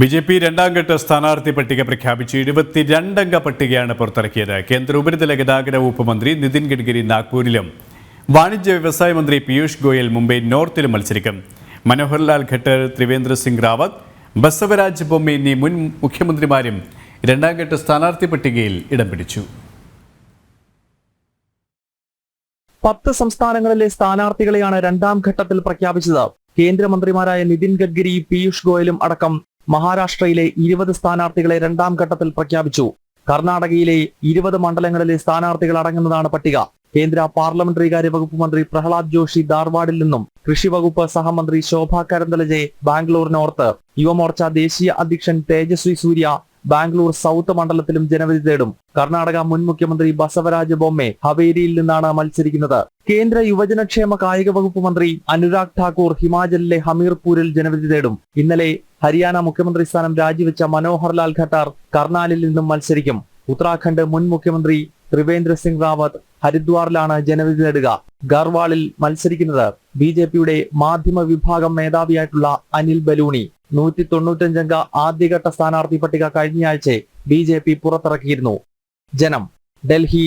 B J P രണ്ടാം ഘട്ട സ്ഥാനാർത്ഥി പട്ടിക പ്രഖ്യാപിച്ചു. ഇരുപത്തിരണ്ടംഗ പട്ടികയാണ് പുറത്തിറക്കിയത്. കേന്ദ്ര ഉപരിതല ഗതാഗത വകുപ്പ് മന്ത്രി നിതിൻ ഗഡ്കരി നാഗ്പൂരിലും. വാണിജ്യ വ്യവസായ മന്ത്രി പീയൂഷ് ഗോയൽ മുംബൈ നോർത്തിലും മത്സരിക്കും. മനോഹർലാൽ ഖട്ടർ ത്രിവേന്ദ്ര സിംഗ് റാവത്ത് ബസവരാജ് ബൊമ്മ എന്നീ മുൻ മുഖ്യമന്ത്രിമാരും രണ്ടാം ഘട്ട സ്ഥാനാർത്ഥി പട്ടികയിൽ ഇടം പിടിച്ചു. പത്ത് സംസ്ഥാനങ്ങളിലെ സ്ഥാനാർത്ഥികളെയാണ് രണ്ടാം ഘട്ടത്തിൽ പ്രഖ്യാപിച്ചത്. കേന്ദ്രമന്ത്രിമാരായ നിതിൻ ഗഡ്കരി പീയൂഷ് ഗോയലും അടക്കം മഹാരാഷ്ട്രയിലെ ഇരുപത് സ്ഥാനാർത്ഥികളെ രണ്ടാം ഘട്ടത്തിൽ പ്രഖ്യാപിച്ചു. കർണാടകയിലെ ഇരുപത് മണ്ഡലങ്ങളിലെ സ്ഥാനാർത്ഥികൾ അടങ്ങുന്നതാണ് പട്ടിക. കേന്ദ്ര പാർലമെന്ററി കാര്യ വകുപ്പ് മന്ത്രി പ്രഹ്ലാദ് ജോഷി ധാർവാഡിൽ നിന്നും കൃഷി വകുപ്പ് സഹമന്ത്രി ശോഭ കരന്തലജെ ബാംഗ്ലൂർ നോർത്ത്. യുവമോർച്ച ദേശീയ അധ്യക്ഷൻ തേജസ്വി സൂര്യ ബാംഗ്ലൂർ സൗത്ത് മണ്ഡലത്തിലും ജനവിധി തേടും. കർണാടക മുൻ മുഖ്യമന്ത്രി ബസവരാജ് ബൊമ്മെ ഹവേരിയിൽ നിന്നാണ് മത്സരിക്കുന്നത്. കേന്ദ്ര യുവജനക്ഷേമ കായിക വകുപ്പ് മന്ത്രി അനുരാഗ് ഠാക്കൂർ ഹിമാചലിലെ ഹമീർപൂരിൽ ജനവിധി തേടും. ഇന്നലെ ഹരിയാന മുഖ്യമന്ത്രി സ്ഥാനം രാജിവെച്ച മനോഹർലാൽ ഖട്ടാർ കർണാലിൽ നിന്നും മത്സരിക്കും. ഉത്തരാഖണ്ഡ് മുൻ മുഖ്യമന്ത്രി ത്രിവേന്ദ്ര സിംഗ് റാവത്ത് ഹരിദ്വാറിലാണ് ജനവിധി നേടുക ഗർവാളിൽ മത്സരിക്കുന്നത് ബി ജെ പിയുടെ മാധ്യമ വിഭാഗം മേധാവിയായിട്ടുള്ള അനിൽ ബലൂണി. നൂറ്റി തൊണ്ണൂറ്റഞ്ചംഗ ആദ്യഘട്ട സ്ഥാനാർത്ഥി പട്ടിക കഴിഞ്ഞയാഴ്ച ബി ജെ പി പുറത്തിറക്കിയിരുന്നു. ജനം ഡൽഹി